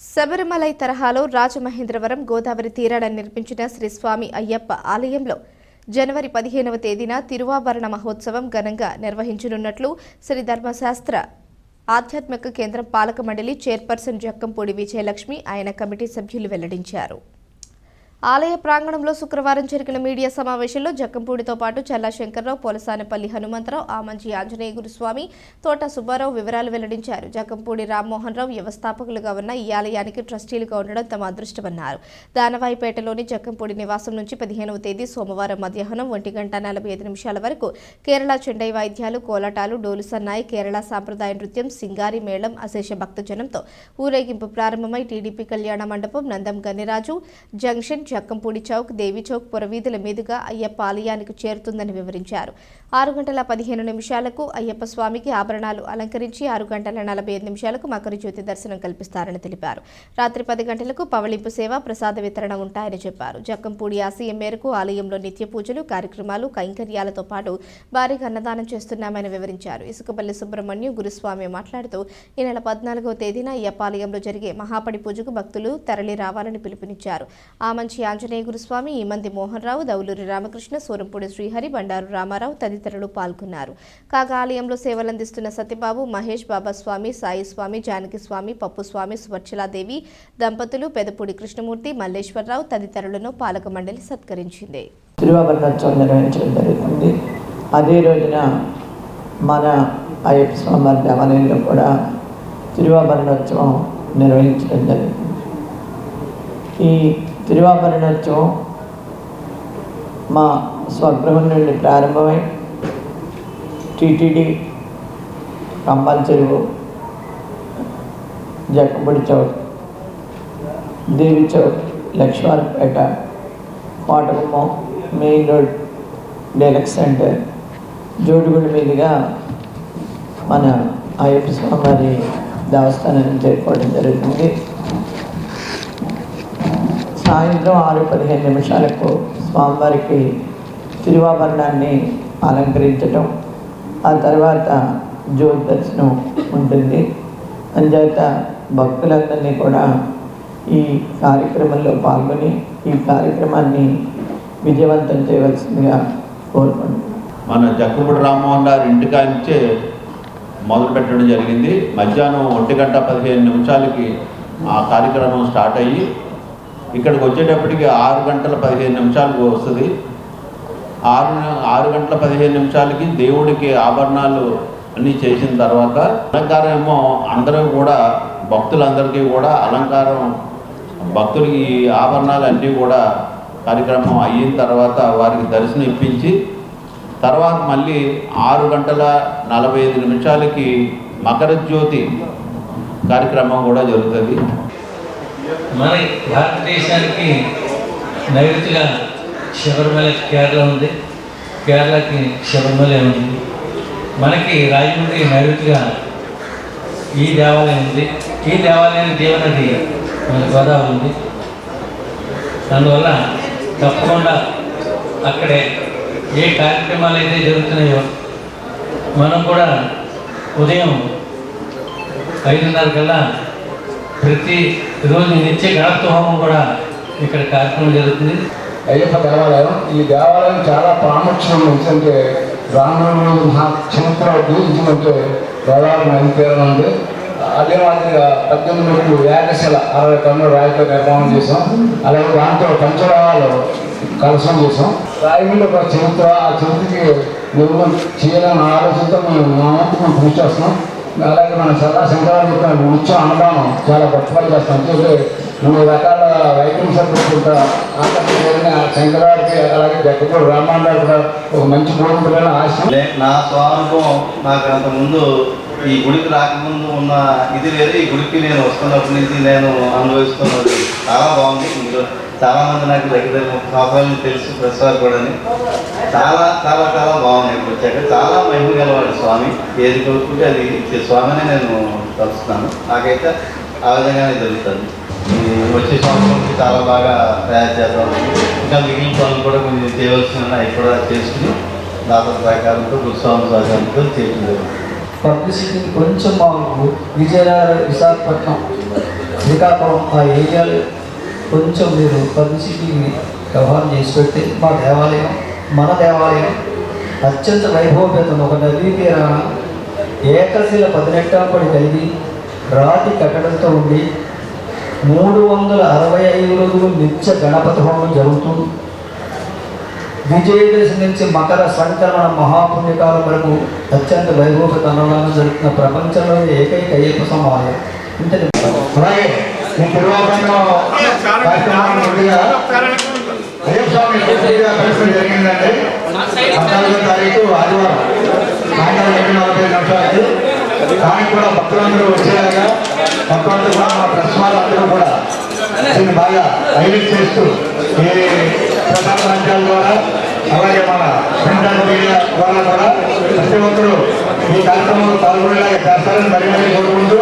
శబరిమలై తరహాలో రాజమహేంద్రవరం గోదావరి తీరాన నిర్మించిన శ్రీ స్వామి అయ్యప్ప ఆలయంలో జనవరి పదిహేనవ తేదీన తిరువాభరణ మహోత్సవం ఘనంగా నిర్వహించనున్నట్లు శ్రీ ధర్మశాస్త్ర ఆధ్యాత్మిక కేంద్రం పాలక మండలి చైర్పర్సన్ జక్కంపూడి విజయలక్ష్మి ఆయన కమిటీ సభ్యులు వెల్లడించారు. ఆలయ ప్రాంగణంలో శుక్రవారం జరిగిన మీడియా సమావేశంలో జక్కంపూడితో పాటు చల్లా శంకర్రావు పోలసానపల్లి హనుమంతరావు ఆమంజి ఆంజనేయ గురుస్వామి తోట సుబ్బారావు వివరాలు వెల్లడించారు. జక్కంపూడి రామ్మోహన్ రావు వ్యవస్థాపకులుగా ఉన్న ఈ ఆలయానికి ట్రస్టీలుగా ఉండడం తమ అదృష్టమన్నారు. దానవాయిపేటలోని జక్కంపూడి నివాసం నుంచి పదిహేనవ తేదీ సోమవారం మధ్యాహ్నం ఒంటి గంట నలభై ఐదు నిమిషాల వరకు కేరళ చెండై వాయిద్యాలు కోలాటాలు డోలు సన్నాయి కేరళ సాంప్రదాయ నృత్యం సింగారి మేళం అశేష భక్తజనంతో ఊరేగింపు ప్రారంభమై టీడీపీ కళ్యాణ మండపం నందం గనిరాజు జంక్షన్ జక్కంపూడి చౌక్ దేవి చౌక్ పురవీధుల మీదుగా అయ్యప్ప ఆలయానికి చేరుతుందని వివరించారు. ఆరు గంటల పదిహేను నిమిషాలకు అయ్యప్ప స్వామికి ఆభరణాలు అలంకరించి ఆరు గంటల నలభై ఐదు నిమిషాలకు మకర జ్యోతి దర్శనం కల్పిస్తారని తెలిపారు. రాత్రి పది గంటలకు పవళింపు సేవ ప్రసాద వితరణ ఉంటాయని చెప్పారు. జక్కంపూడి ఆశయం మేరకు ఆలయంలో నిత్య పూజలు కార్యక్రమాలు కైంకర్యాలతో పాటు భారీగా అన్నదానం చేస్తున్నామని వివరించారు. ఇసుకపల్లి సుబ్రహ్మణ్యం గురుస్వామి మాట్లాడుతూ ఈ నెల పద్నాలుగో తేదీన అయ్యప్ప ఆలయంలో జరిగే మహాపడి పూజకు భక్తులు తరలి రావాలని పిలుపునిచ్చారు. ఆ మంచి ఆంజనేయ గురుస్వామి ఈమంది మోహన్ రావు దౌలూరి రామకృష్ణ సూరంపూడి శ్రీహరి బండారు రామారావు తదితరులు పాల్గొన్నారు. కాగా ఆలయంలో సేవలందిస్తున్న సత్యబాబు మహేష్ బాబా స్వామి సాయి స్వామి జానకి స్వామి పప్పు స్వామి సువర్చలాదేవి దంపతులు పెదపూడి కృష్ణమూర్తి మల్లేశ్వరరావు తదితరులను పాలక మండలి సత్కరించింది. జరుగుతుంది అదే రోజున మన అయ్యప్ప స్వామివారి దేవాలయంలో కూడా తిరువాభరణోత్సవం నిర్వహించడం జరిగింది. ఈ తిరువాభరణోత్సవం మా స్వగృహం నుండి ప్రారంభమై టీటీడీ కంబాల చెరువు చౌక్ Devi Chowk Lakshmivaripeta Kotagummam main road deluxe centre Jodugudi మీదుగా మన అయ్యప్ప స్వామివారి దేవస్థానాన్ని చేరుకోవడం జరుగుతుంది. సాయంత్రం ఆరు పదిహేను నిమిషాలకు స్వామివారికి తిరువాభరణాన్ని అలంకరించటం. ఆ తర్వాత జ్యోతి దర్శనం ఉంటుంది. అంచేత భక్తులందరినీ కూడా ఈ కార్యక్రమంలో పాల్గొని ఈ కార్యక్రమాన్ని విజయవంతం చేయవలసిందిగా కోరుకుంటున్నాను. మన జక్కుపూడి రామ్మోహన్ గారి ఇంటికాంచే మొదలు పెట్టడం జరిగింది. మధ్యాహ్నం ఒంటి గంట పదిహేను నిమిషాలకి ఆ కార్యక్రమం స్టార్ట్ అయ్యి ఇక్కడికి వచ్చేటప్పటికి ఆరు గంటల పదిహేను నిమిషాలకు వస్తుంది. ఆరు ఆరు గంటల పదిహేను నిమిషాలకి దేవుడికి ఆభరణాలు అన్నీ చేసిన తర్వాత అలంకారం ఏమో అందరూ కూడా భక్తులందరికీ కూడా అలంకారం భక్తులకి ఈ ఆభరణాలు అన్నీ కూడా కార్యక్రమం అయిన తర్వాత వారికి దర్శనం ఇప్పించి తర్వాత మళ్ళీ ఆరు గంటల నలభై ఐదు నిమిషాలకి మకర జ్యోతి కార్యక్రమం కూడా జరుగుతుంది. మన భారతదేశానికి నైరుతిగా శబరిమల కేరళ ఉంది. కేరళకి శబరిమల ఉంది. మనకి రాజమండ్రి నైరుతిగా ఈ దేవాలయం ఉంది. ఈ దేవాలయానికి దేవనది మన గోదావరి ఉంది. అందువల్ల తప్పకుండా అక్కడే ఏ కార్యక్రమాలు అయితే జరుగుతున్నాయో మనం కూడా ఉదయం ఐదున్నర కల్లా ప్రతి రోజు నిత్య గణపతి హోమం కూడా ఇక్కడ కార్యక్రమం జరుగుతుంది. అయ్యప్ప దేవాలయం ఈ దేవాలయం చాలా ప్రాముఖ్యం. ఎందుకంటే రాముడు మహా చరిత్ర ఉద్దేశించినట్టే గోదావరి నది ఉంది. అదే మాదిరిగా పద్దెనిమిది రోజులు ఏకశిల అరవై టన్నుల రాయితో నిర్మాణం చేసాం అలాగే దాంతో పంచరాలు కలసం చేసాం రాయిలో ఒక చరిత్ర. ఆ చరిత్రకి నిర్మాణం చేయాలన్న ఆలోచనతో మేము మా వంతు మేము కృషి చేస్తున్నాం. అలాగే మన సదా శంకరాలు చెప్పిన నిత్యం అన్నదానం చాలా గొప్పగా చేస్తాం. అంటే మూడు రకాల వైద్యం సర్టిఫికెట్ ఆకర్షణ శంకరాడికి అలాగే జగ్గపూడి రామారావు కూడా ఒక మంచి బోధింపులైన ఆశ నా స్వానుభవం నాకు అంతకుముందు ఈ గుడికి రాకముందు ఉన్న ఇది లేదు ఈ గుడికి నేను వస్తున్నప్పటి నుంచి నేను అనుభవిస్తున్నది చాలా బాగుంది. ఇందులో చాలా మంది నాకు దగ్గర దగ్గర సంవత్సరాల నుంచి తెలుసు ప్రసాద్ కూడా చాలా చాలా చాలా బాగుంది ఇప్పుడు వచ్చాక. చాలా మహిమ గలవాడు స్వామి. ఏది కోరుకుంటే అది ఇచ్చే స్వామిని నేను కలుస్తున్నాను నాకైతే ఆ విధంగానే జరుగుతుంది. వచ్చే సంవత్సరంకి చాలా బాగా తయారు చేద్దాం. ఇంకా మిగిలిన పనులు కూడా కొంచెం చేయవలసిన అవి కూడా చేసుకుని దాతల సహకారంతో గురుస్వామి సహకారంతో చేయడం జరుగుతుంది. పబ్లిసిటీ కొంచెం మాకు విజయనగర విశాఖపట్నం శ్రీకాకుళం ఆ ఏరియాలు కొంచెం మీరు పబ్లిసిటీని వ్యవహారం చేసి పెడితే మా దేవాలయం మన దేవాలయం అత్యంత వైభవపేతం ఒక నదీ తీరాన ఏకశిల పదినెట్టాపడి కలిగి రాతి కట్టడంతో ఉండి మూడు వందల అరవై ఐదు రోజులు నిత్య గణపతి హోమం జరుగుతుంది. విజయదశమి నుంచి మకర సంక్రమణ మహాపుణ్యకాలం వరకు అత్యంత వైభవతనంగా జరుగుతున్న ప్రపంచంలో ఏకైక అయ్యప్ప సమాలయం ఇంతటి అలాగే ఈ తిరువాభరణం అయ్యప్ప స్వామి పూర్తిగా పద్నాలుగో తారీఖు ఆదివారం సాయంత్రం ఏడు నలభై నిమిషాలకి. దానికి కూడా భక్తులందరూ వచ్చేలాగా భక్తులందరూ కూడా మా ప్రెస్ వాళ్ళందరూ కూడా దీన్ని బాగా హైలైట్ చేస్తూ ఈ ప్రసార రాజ్యాల ద్వారా అలాగే మన సెంట్రల్ మీడియా ద్వారా కూడా ప్రతి ఒక్కరూ ఈ కార్యక్రమంలో పాల్గొనేలాగా చేస్తారని మరి మరీ కోరుకుంటూ